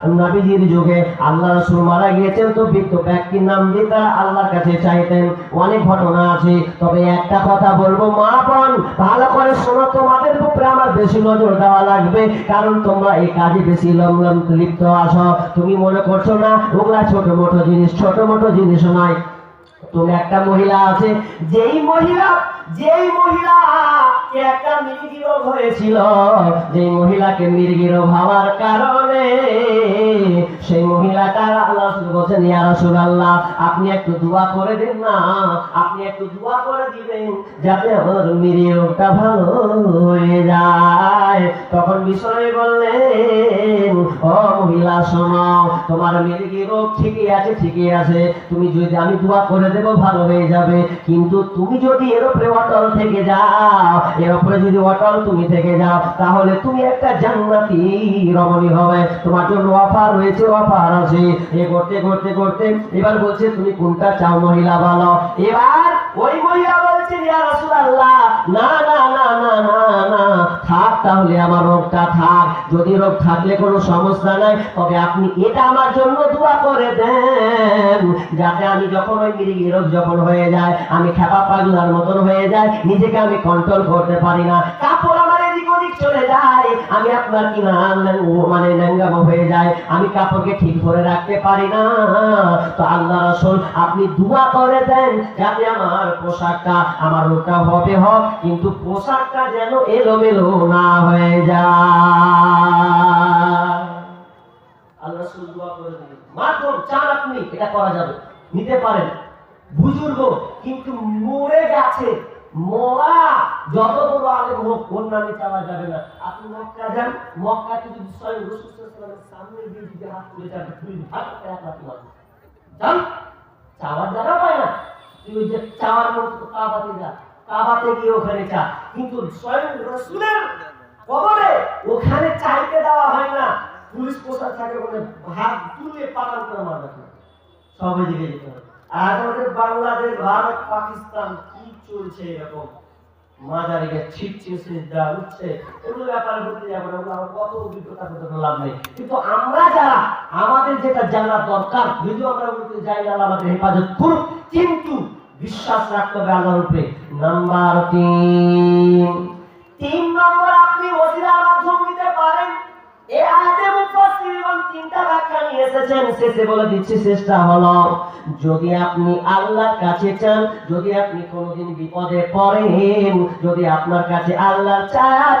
নবীজির যুগে আল্লাহ রসুল মারা গিয়েছেন, তো বৃদ্ধ ব্যক্তির নাম দিয়ে তারা আল্লাহর কাছে চাইতেন। অনেক ঘটনা আছে, তবে একটা কথা বলব ভালো করে শোনো, তোমাদের উপরে আমার বেশি নজর দেওয়া লাগবে, কারণ তোমরা এই কাজে বেশি লম্বম লিপ্ত আসো তুমি মনে করছ না, ওগুলা ছোট মোটো জিনিস ছোট মোটো জিনিস নয়। তুমি একটা মহিলা আছে, যেই মহিলা যেই একটা হয়েছিল, যেই মহিলাকে হওয়ার কারণে সেই মহিলাটার আল্লাহ বলছেন, ইয়া আপনি একটু দোয়া করে দিন না, আপনি একটু দোয়া করে দিবেন যাতে আমার মির্গি রোগটা ভালো হয়ে যায়। তখন বিষয় বললেন, ও মহিলা, শোনো, তোমার মির্গি রোগ ঠিকই আছে ঠিকই আছে। তুমি যদি, আমি দোয়া করে দেবো, ভালো হয়ে যাবে। কিন্তু তুমি যদি এর উপরে অটল থেকে যাও এর উপরে যদি অটল তুমি থেকে যাও, তাহলে তুমি একটা জান্নাতি রমণী হবে। তোমার জন্য অফার রয়েছে, অফার আছে। এ করতে করতে করতে, এবার বলছে, তুমি কোনটা চাও মহিলা বলো? এবার ওই মহিলা ইয়া রাসূলুল্লাহ, না না না না না না, থাক তাহলে আমার রোগটা থাক। যদি রোগ থাকলে কোনো সমস্যা নাই, তবে আপনি এটা আমার জন্য দোয়া করে দেন। যাতে আমি যখন ওই মিরিগি রোগ যখন হয়ে যায়, আমি খেপা পাগলার মতন হয়ে যায় নিজেকে আমি কন্ট্রোল করতে পারি না। কাপড় চলে যায় আমি আপনার কি না মানে ন্যাঙ্গাম হয়ে যায় আমি কাপড়কে ঠিক করে রাখতে পারি না। তো আল্লাহ রসুল, আপনি দোয়া করে দেন যাতে আমার পোশাকটা, আমার রোগটা হবে হোক, কিন্তু পোশাকটা যেন এলোমেলো না হয়ে যায়। নিতে পারেন। বুজুর্গ, কিন্তু মরে গেছে। মরা যত বড় আলেম হোক চাওয়া যাবে না। আপনি মক্কা যান মক্কাতে যদি স্বয়ং রসুল সাল্লাল্লাহু সামনে হাত তুলে দুই এক মারবে যান, চাওয়ার পায় না। ওই যে চাওয়ার মতো কাবাতে যা কাবাতে গিয়ে ওখানে চা। কিন্তু স্বয়ং রসুলের কবরে ওখানে চাইতে দেওয়া হয় না। পুলিশ পোশাক থাকে, বলে ভাগ তুলে পালন করে মারবে না সবাই দিকে যেতে হবে। আর আমাদের বাংলাদেশ, ভারত, পাকিস্তান, কি চলছে এরকম? মাজারিকে উঠছে ব্যাপারে যাব না আমার কত অভিজ্ঞতা লাভ নেই। কিন্তু আমরা যারা, আমাদের যেটা জানা দরকার যদিও আমরা বলতে যাই না আমাদের হেফাজত করুক, কিন্তু বিশ্বাস রাখতে হবে আল্লাহর উপরে। নাম্বার তিন। তিন নম্বর আপনি ওসিলার মাধ্যম যদি আপনার কাছে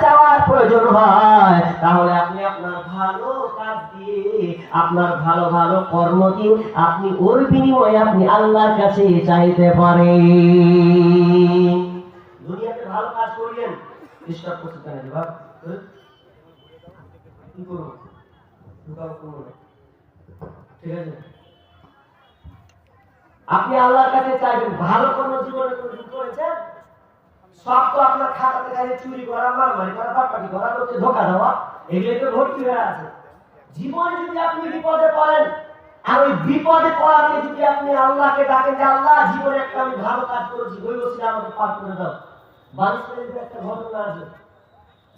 চাওয়ার প্রয়োজন হয়, তাহলে আপনি আপনার ভালো কাজ দিয়ে, আপনার ভালো ভালো কর্ম দিয়ে, আপনি ওর বিনিময়ে আপনি আল্লাহর কাছে চাইতে পারেন। দুনিয়াতে ভালো কাজ করলেন? কি করব? ঢুকাবো করব ঠিক আছে? আপনি আল্লাহর কাছে চাইবেন, ভালো কোন জীবনে কোনদিন করেছেন সব তো আপনার খাতাতে কাছে চুরি করা, মারমারি করা বাটপাটি করা, লোককে ধোকা দেওয়া এগুলো তো ভর্তি হয়ে আছে। জীবনে যদি আপনি বিপদে পড়েন, আর ওই বিপদে পড়াকে যদি আপনি আল্লাহকে ডাকেন যে, আল্লাহ, জীবনে একটা আমি ভালো কাজ করেছি, ওই ওসিলা আমাকে পার করে দাও। বালিশাইলের একটা ঘটনা আছে।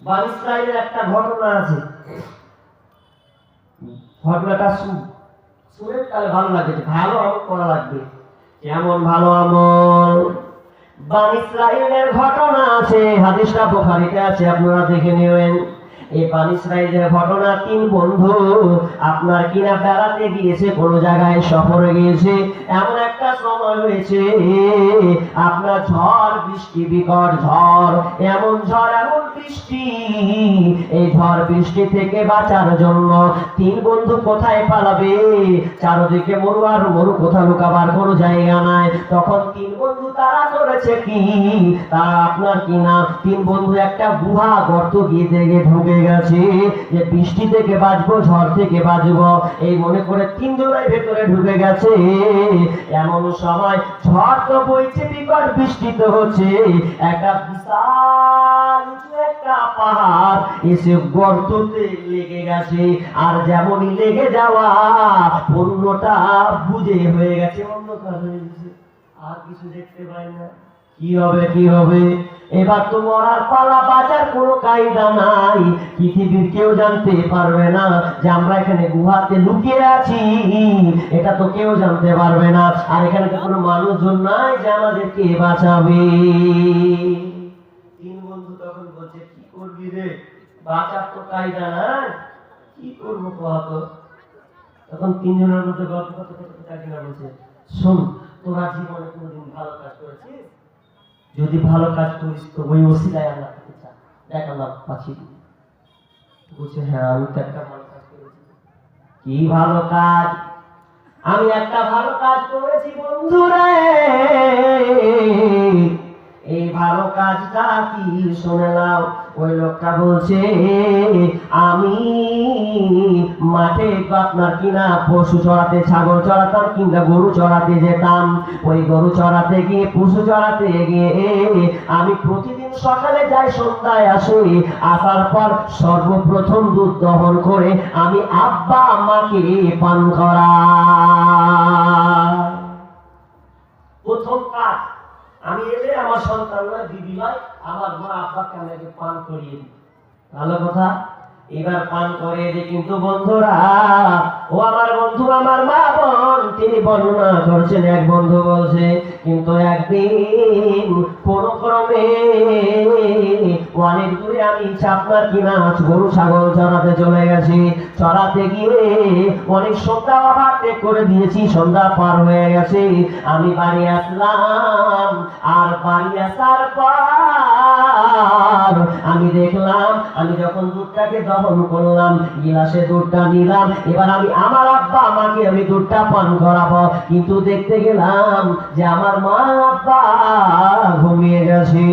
বালিশাইলের একটা ঘটনা আছে। ঘটনাটা শুন তাহলে ভালো ভালো আমল করা লাগবে। কেমন ভালো আমল। ঘটনা আছে, হাদিসটা বুখারীতে আছে, আপনারা দেখে নেবেন। এই ঘটনা তিন বন্ধু, আপনার কিনা বেড়াতে গিয়েছে, কোন জায়গায় সফরে গিয়েছে, এমন একটা সময় হয়েছে, আপনার ঝড়, বৃষ্টি, বিকট ঝড়, এমন ঝড় এমন এই ঝড় বৃষ্টি থেকে বাঁচার জন্য তিন বন্ধু কোথায় পালাবে? চারদিকে মরু আর মরু লুকাবার কোনো জায়গা নাই। তখন তিন বন্ধু তারা করেছে কি? আপনার কিনা তিন বন্ধু একটা গুহা গর্ত গিয়ে দেখে ঢুকে গেছে যে বৃষ্টি থেকে বাঁচবো, ঝড় থেকে বাঁচবো। এই মনে করে তিন জনের ভেতরে ঢুকে গেছে। এমন সময় ঝড় তো বইছে, বিকট বৃষ্টি তো হচ্ছে। একটা বিশাল উঁচু কায়দা নাই। পৃথিবীর কেউ জানতে পারবে না যে আমরা এখানে গুহাতে লুকিয়ে আছি। এটা তো কেউ জানতে পারবে না। আর এখানে কোনো মানুষজন নাই যে আমাদেরকে বাঁচাবে। রে বাঁচার তো কায়দা নাই কি করব কত তখন তিনজনের মধ্যে গল্প করতে করতে কাকিনা বলছে, শোন, তোরা জীবনে কোনোদিন ভালো কাজ করেছিস? যদি ভালো কাজ করিস, তো ওই ওসিলায় আল্লাহ পেতে চা দেখ আল্লাহ পাচ্ছি বলছে হ্যাঁ আমি তো একটা ভালো কাজ করেছি। কি ভালো কাজ? আমি একটা ভালো কাজ করেছি, বন্ধুরে। এই ভালো কাজটা কি? শুনে নাও। ওই লোকটা বলছে, আমি মাঠে আপনার কিনা পশু চড়াতে, ছাগল চড়াতাম কিংবা গরু চড়াতে যেতাম। ওই গরু চড়াতে গিয়ে, পশু চড়াতে গিয়ে আমি প্রতিদিন সকালে যাই, সন্ধ্যায় আসি। আসার পর সর্বপ্রথম দুধ দহন করে আমি আব্বা আমাকে পান করা প্রথম কাজ আমি এলে আমার সন্তানরা দিদি ভাই আমার মা, আব্বাকে আমি আগে পান করিয়ে দিই। ভালো কথা? এবার পান করে যে, কিন্তু বন্ধুরা, ও আমার বন্ধু, আমার মা বোন, তিনি বর্ণনা করছেন, এক বন্ধু বলছে, কিন্তু একদিন কোন ক্রমে অনেক দূরে আমি চাপনার কিনা গরু ছাগল চড়াতে চলে গেছি। চড়াতে গিয়ে অনেক সন্ধ্যা ওভারটেক করে দিয়েছি, সন্ধ্যা পার হয়ে গেছে। আমি বাড়ি আসলাম, আর বাড়ি আসার পর আমি দেখলাম, আমি যখন দুধটাকে দহন করলাম, গিলাসে দুধটা নিলাম, এবার আমি আমার আব্বা আমাকে আমি দুধটা পান করাবো। কিন্তু দেখতে গেলাম যে আমার মা আব্বা ঘুমিয়ে গেছে।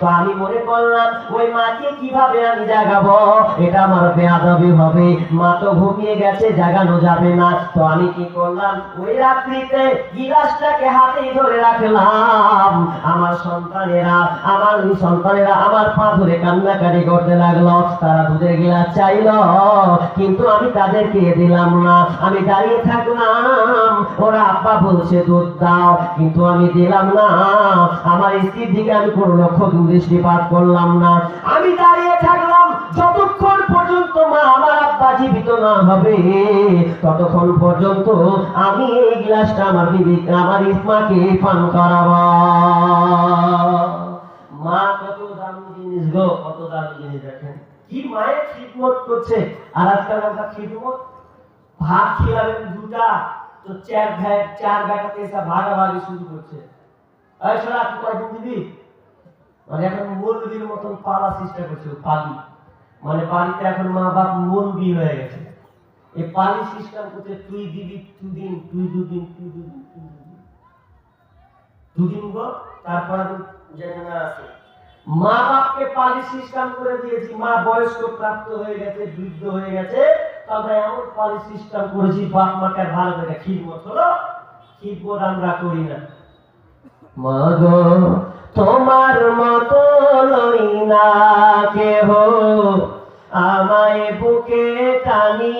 তো আমি মনে করলাম, ওই মাকে কীভাবে আমি জাগাবো? এটা আমার বেয়াদবি হবে। মা তো ঘুমিয়ে গেছে, জাগানো যাবে না। তো আমি কি করলাম? ওই রাত্রিতে গিলাসটাকে হাতে ধরে রাখলাম। আমার সন্তানেরা আমার সন্তানেরা আমার পা ধরে কান্নাকাটি করতে লাগল। তারা দুধের গিলাস চাইলো, কিন্তু আমি তাদেরকে দিলাম না। আমি দাঁড়িয়ে থাকলাম, ওরা আব্বা বলছে, দুধ দাও। কিন্তু আমি দিলাম না। আমার স্ত্রীর দিকে আমি কোনো লক্ষ্য দৃষ্টিপাত করলাম না। আমি দাঁড়িয়ে থাকলাম, যতক্ষণ পর্যন্ত মা আমার আব্বা জীবিত না হবে, ততক্ষণ পর্যন্ত আমি এই গ্লাসটা আমার বিবি আমার ইসমাকে পান করাবো মা কত দামি জিনিস গো কত দামি জিনিস দেখেন কি মায়ের খিদমত করছে। আর আজকাল আমরা খিদমত? দুটা, তো চার চার এসে ভাগাভাগি শুরু করছে। মানে এখন মতন পালা চেষ্টা করছে পালি। মানে বাড়িতে এখন মা বাপ মুরগি হয়ে গেছে। এই পালি সিস্টেম করতে তুই দিবি দুদিন, তুই দুদিন তুই দুদিন তুই দুদিন। দুদিন গো তারপর জানি আছে মা বাপকে পালি সিস্টেম করে দিয়েছি। মা বয়স্ক, প্রাপ্ত হয়ে গেছে, বৃদ্ধ হয়ে গেছে। তবে এমন পালি সিস্টেম করেছি, বাপ মাকে ভালো করে খিদমত হলো খিদমত আমরা করি না। মাগো তোমার মতো লই না কেহ, আমায় বুকে টানি।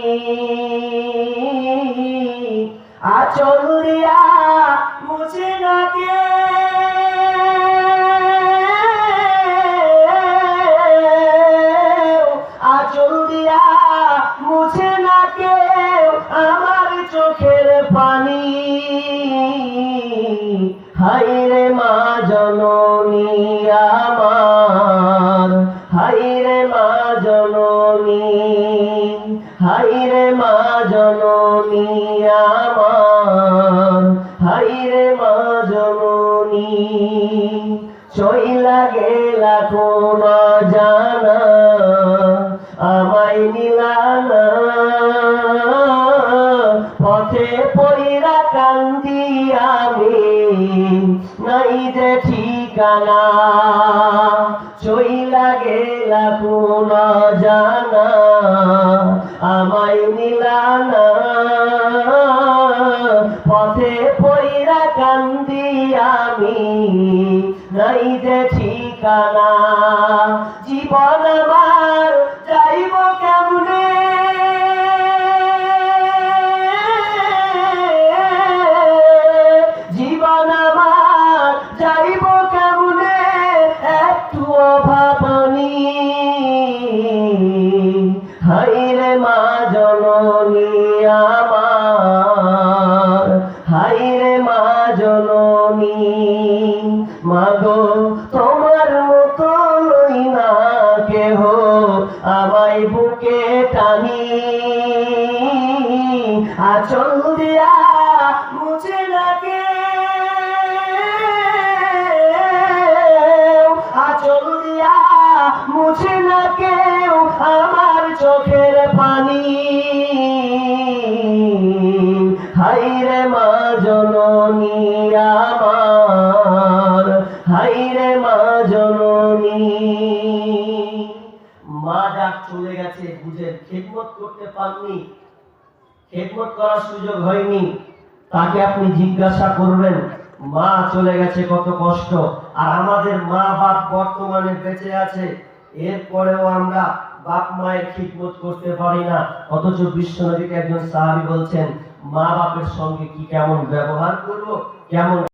আচল দিয়া মুছে না কে পানি। হাইরে মা জননী আমার হাইরে মা জননী হাইরে মা জননী আমার হাইরে মা জননী। চইলা গেলা কোন নাই ঠিকানা। জানা পথে পইরা কান্দি আমি নাই যে ঠিকানা। জীবন পারনি খেদমত করার সুযোগ হয়নি। তাকে আপনি জিজ্ঞাসা করবেন, মা চলে গেছে কত কষ্ট, আর আমাদের মা বাপ বর্তমানে বেঁচে আছে। এরপরেও আমরা বাপ মায়ের খিদমত করতে পারি না। অথচ বিশ্ব নবীকে একজন সাহাবী বলছেন, মা বাপের সঙ্গে কি কেমন ব্যবহার করব? কেমন